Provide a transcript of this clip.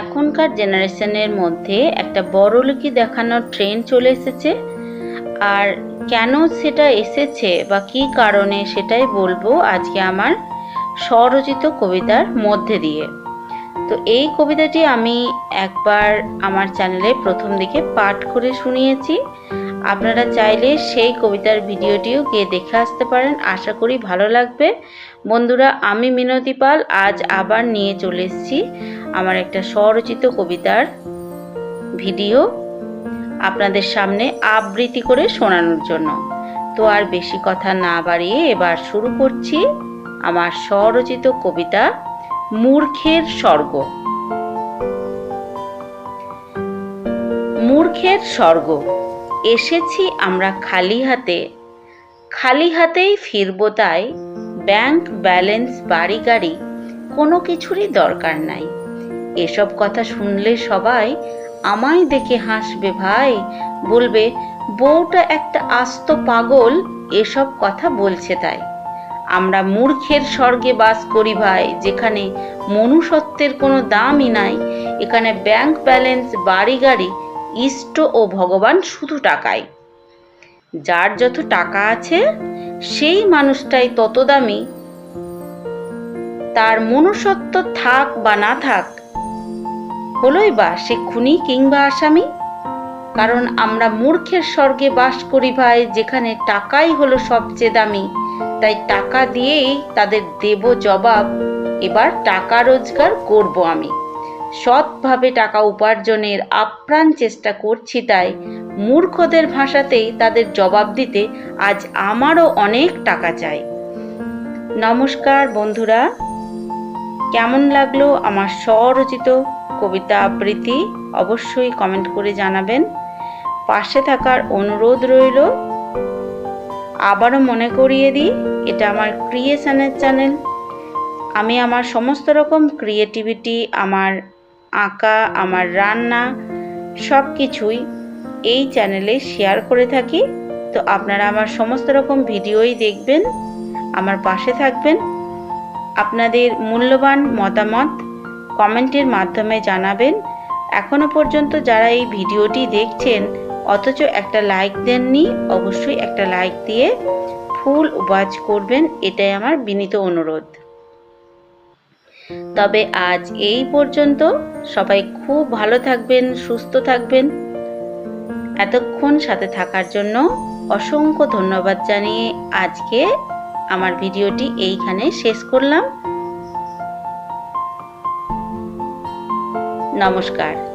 এখনকার জেনারেশনের মধ্যে একটা বড়লোকি দেখানোর ট্রেন চলে এসেছে। আর কেন সেটা এসেছে বা কি কারণে সেটাই বলব আজকে আমার স্বরচিত কবিতার মধ্যে দিয়ে। তো এই কবিতাটি আমি একবার আমার চ্যানেলে প্রথম দিকে পাঠ করে শুনিয়েছি। আপনারা চাইলে সেই কবিতার ভিডিওটিও গিয়ে দেখে আসতে পারেন। আশা করি ভালো লাগবে। বন্ধুরা, আমি মিনতি পাল, আজ আবার নিয়ে চলে এসেছি আমার একটা স্বরচিত কবিতার ভিডিও আপনাদের সামনে আবৃত্তি করে শোনানোর জন্য। তো আর বেশি কথা না বাড়িয়ে এবার শুরু করছি আমার স্বরচিত কবিতা, মূর্খের স্বর্গ। মূর্খের স্বর্গ। এসেছি আমরা খালি হাতে। খালি হাতেই ফিরবো তাই। ব্যাংক ব্যালেন্স, বাড়ি গাড়ি, কোনো কিছুরই দরকার নাই। এসব কথা শুনলে সবাই আমায় দেখে হাসবে, ভাই। বলবে, বউটা একটা আস্ত পাগল, এসব কথা বলছে তাই। আমরা মূর্খের স্বর্গে বাস করি, ভাই, যেখানে মনুষ্যত্বের কোনো দামই নাই। এখানে ব্যাংক ব্যালেন্স, বাড়ি গাড়ি ইষ্ট ও ভগবান শুধু টাকায় যার যত টাকা আছে, সেই মানুষটাই তত দামি। তার মনুষ্যত্ব থাক বা না থাক, হলোই বা সে খুনি কিংবা আসামি। কারণ আমরা মূর্খের স্বর্গে বাস করি ভাই, যেখানে টাকাই হলো সবচেয়ে দামি। তাই টাকা দিয়েই তাদের দেব জবাব, এবার টাকা রোজগার করব আমি। সৎভাবে টাকা উপার্জনের আপ্রাণ চেষ্টা করছি তাই মূর্খদের ভাষাতেই তাদের জবাব দিতে আজ আমারও অনেক টাকা চাই। নমস্কার বন্ধুরা, কেমন লাগল আমার স্বরচিত কবিতা আবৃত্তি? অবশ্যই কমেন্ট করে জানাবেন। পাশে থাকার অনুরোধ রইল, আবারও মনে করিয়ে দিই, এটা আমার ক্রিয়েশনের চ্যানেল। আমি আমার সমস্ত রকম ক্রিয়েটিভিটি, আমার আঁকা, আমার রান্না সব কিছুই এই চ্যানেলে শেয়ার করে থাকি। তো আপনারা আমার সমস্ত রকম ভিডিওই দেখবেন, আমার পাশে থাকবেন। আপনাদের মূল্যবান মতামত কমেন্টের মাধ্যমে জানাবেন। এখনও পর্যন্ত যারা এই ভিডিওটি দেখছেন, অথচ একটা লাইক দেননি, অবশ্যই একটা লাইক দিয়ে ফুল ওয়াচ করবেন, এটাই আমার বিনীত অনুরোধ। তবে আজ এই পর্যন্ত সবাই খুব ভালো থাকবেন, সুস্থ থাকবেন। এতক্ষণ সাথে থাকার জন্য অসংখ্য ধন্যবাদ জানিয়ে আজকে আমার ভিডিওটি এইখানে শেষ করলাম। নমস্কার।